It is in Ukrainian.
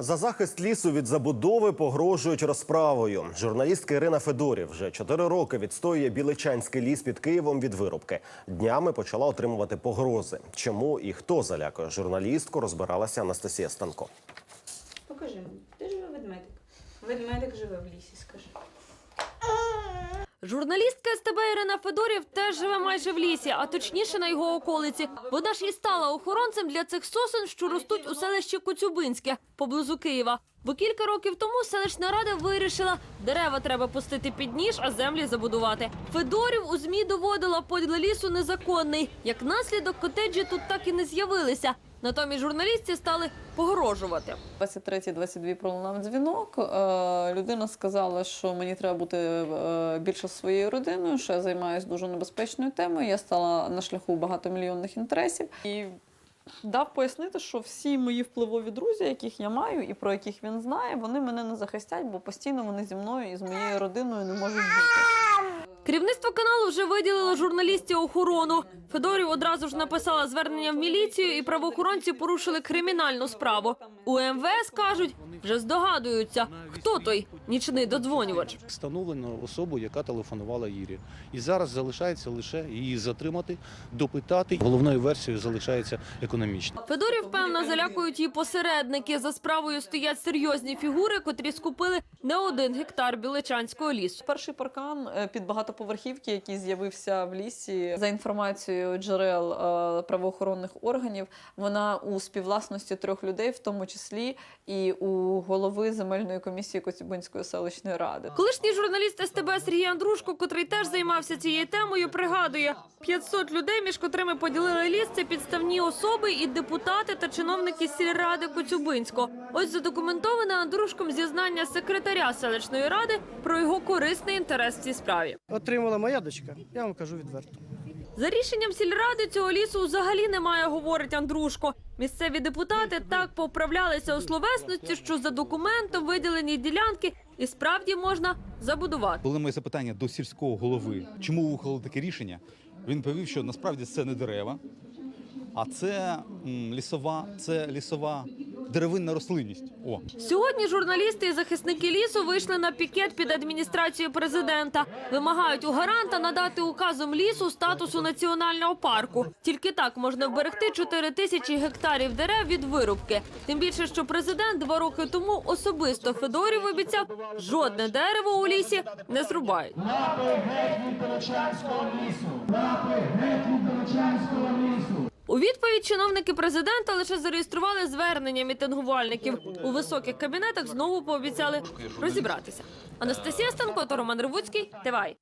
За захист лісу від забудови погрожують розправою. Журналістка Ірина Федорів вже чотири роки відстоює Біличанський ліс під Києвом від вирубки. Днями почала отримувати погрози. Чому і хто залякує журналістку, розбиралася Анастасія Станко. Покажи де живе ведмедик? Ведмедик живе в лісі, скажи. Журналістка СТБ Ірина Федорів теж живе майже в лісі, а точніше на його околиці. Вона ж і стала охоронцем для цих сосен, що ростуть у селищі Коцюбинське поблизу Києва. Бо кілька років тому селищна рада вирішила, дерева треба пустити під ніж, а землі забудувати. Федорів у змі доводила поділ лісу незаконний. Як наслідок, котеджі тут так і не з'явилися. Натомість журналістці стали погрожувати. 23-22 пролунав дзвінок. Е, Людина сказала, що мені треба бути е, більше своєю родиною, що я займаюся дуже небезпечною темою. Я стала на шляху багатомільйонних інтересів і дав пояснити, що всі мої впливові друзі, яких я маю і про яких він знає, вони мене не захистять, бо постійно вони зі мною і з моєю родиною не можуть бути. Керівництво каналу вже виділило журналістів охорону. Федорів одразу ж написала звернення в міліцію, і правоохоронці порушили кримінальну справу. У МВС кажуть, вже здогадуються, хто той нічний додзвонювач. Встановлено особу, яка телефонувала Ірі. І зараз залишається лише її затримати, допитати. Головною версією залишається економічна. Федорів, певно, залякують її посередники. За справою стоять серйозні фігури, котрі скупили не один гектар біличанського лісу. Перший паркан е, під багатоповерхівки, який з'явився в лісі, за інформацією джерел е, правоохоронних органів, вона у співвласності трьох людей, в тому числі і у голови земельної комісії Коцюбинської селищної ради. Колишній журналіст СТБ Сергій Андрушко, котрий теж займався цією темою, пригадує 500 людей, між котрими поділили ліс. Це підставні особи і депутати та чиновники сільради Коцюбинського. Ось задокументоване Андрушком зізнання секретаря селищної ради про його корисний інтерес в цій справі. Отримала моя дочка, я вам кажу відверто. За рішенням сільради цього лісу взагалі немає, говорить Андрушко. Місцеві депутати так поправлялися у словесності, що за документом виділені ділянки і справді можна забудувати. Коли моє запитання до сільського голови, чому ви ухвалили таке рішення, він повів, що насправді це не дерева, а це м, лісова, це лісова деревинна рослинність. О, Сьогодні журналісти і захисники лісу вийшли на пікет під адміністрацією президента. Вимагають у гаранта надати указом лісу статусу національного парку. Тільки так можна вберегти 4 тисячі гектарів дерев від вирубки. Тим більше, що президент два роки тому особисто Федорів обіцяв, жодне дерево у лісі не зрубають. У відповідь чиновники президента лише зареєстрували звернення мітингувальників. У високих кабінетах знову пообіцяли розібратися. Анастасія Станко та Роман Ревуцький. Тивай.